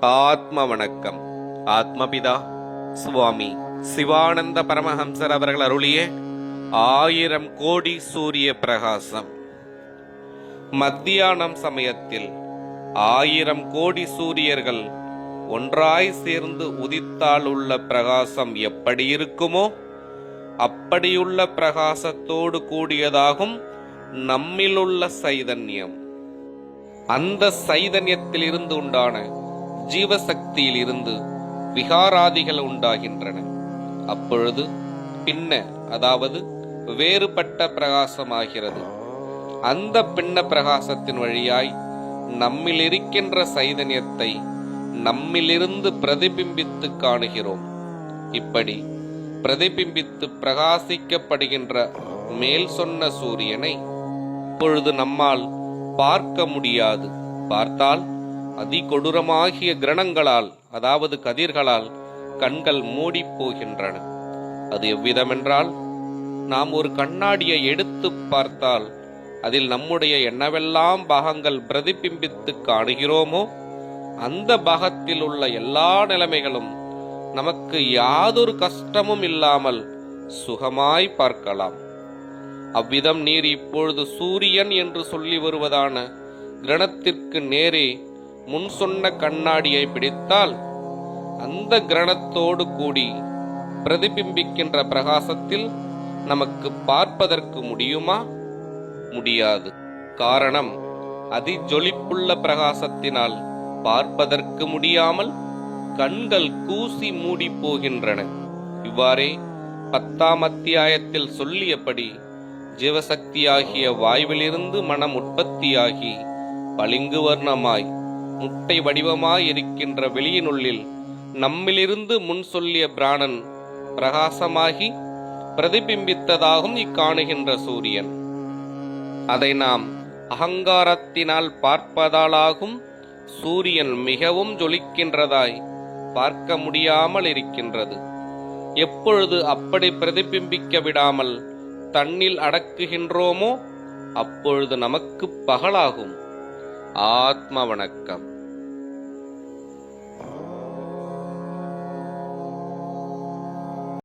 ஆத்ம வணக்கம் ஆத்மபிதா சுவாமி சிவானந்த பரமஹம்சர் அவர்கள் அருளிய ஆயிரம் கோடி சூரிய பிரகாசம். மத்தியானம் சமயத்தில் ஆயிரம் கோடி சூரியர்கள் ஒன்றாய் சேர்ந்து உதித்தால் உள்ள பிரகாசம் எப்படி இருக்குமோ அப்படியுள்ள பிரகாசத்தோடு கூடியதாகும் நம்மிலுள்ள சைதன்யம். அந்த சைதன்யத்தில் இருந்து உண்டான ஜீவசக்தியில் இருந்து விகாராதிகள் உண்டாகின்றன. அப்பொழுது பின்ன அதாவது வேறுபட்ட பிரகாசமாகிறது. அந்த பின்ன பிரகாசத்தின் வழியாய் நம்மில் இருக்கின்ற சைதன்யத்தை நம்மிலிருந்து பிரதிபிம்பித்து காணுகிறோம். இப்படி பிரதிபிம்பித்து பிரகாசிக்கப்படுகின்ற மேல் சொன்ன சூரியனை இப்பொழுது நம்மால் பார்க்க முடியாது. பார்த்தால் அதிகொடூரமாகிய கிரணங்களால் அதாவது கதிர்களால் கண்கள் மூடிப் போகின்றன அது எவ்விதமென்றால் நாம் ஒரு கண்ணாடியை எடுத்து பார்த்தால் அதில் நம்முடைய என்னவெல்லாம் பாகங்கள் பிரதிபிம்பித்து காணுகிறோமோ அந்த பாகத்தில் உள்ள எல்லா நிலைமைகளும் நமக்கு யாதொரு கஷ்டமும் இல்லாமல் சுகமாய் பார்க்கலாம். அவ்விதம் நீர் இப்பொழுது சூரியன் என்று சொல்லி வருவதான கிரணத்திற்கு நேரே முன் சொன்ன கண்ணாடியை பிடித்தால் அந்த கிரணத்தோடு கூடி பிரதிபிம்பிக்கின்ற பிரகாசத்தில் நமக்கு பார்ப்பதற்கு முடியுமா? முடியாது. காரணம் அதிஜொலிப்புள்ள பிரகாசத்தினால் பார்ப்பதற்கு முடியாமல் கண்கள் கூசி மூடி போகின்றன. இவ்வாறே பத்தாம் அத்தியாயத்தில் சொல்லியபடி ஜீவசக்தியாகிய வாயுவிலிருந்து மனம் உற்பத்தியாகி பளிங்கு வர்ணமாய் முட்டை வடிவமாய் இருக்கின்ற வெளியினுள்ளில் நம்மிலிருந்து முன் சொல்லிய பிராணன் பிரகாசமாகி பிரதிபிம்பித்ததாகும் இக்காணுகின்ற சூரியன். அதை நாம் அகங்காரத்தினால் பார்ப்பதாலாகும் சூரியன் மிகவும் ஜொலிக்கின்றதாய் பார்க்க முடியாமல் இருக்கின்றது. எப்பொழுது அப்படி பிரதிபிம்பிக்க விடாமல் தன்னில் அடக்குகின்றோமோ அப்பொழுது நமக்கு பகலாகும். ஆத்ம வணக்கம்.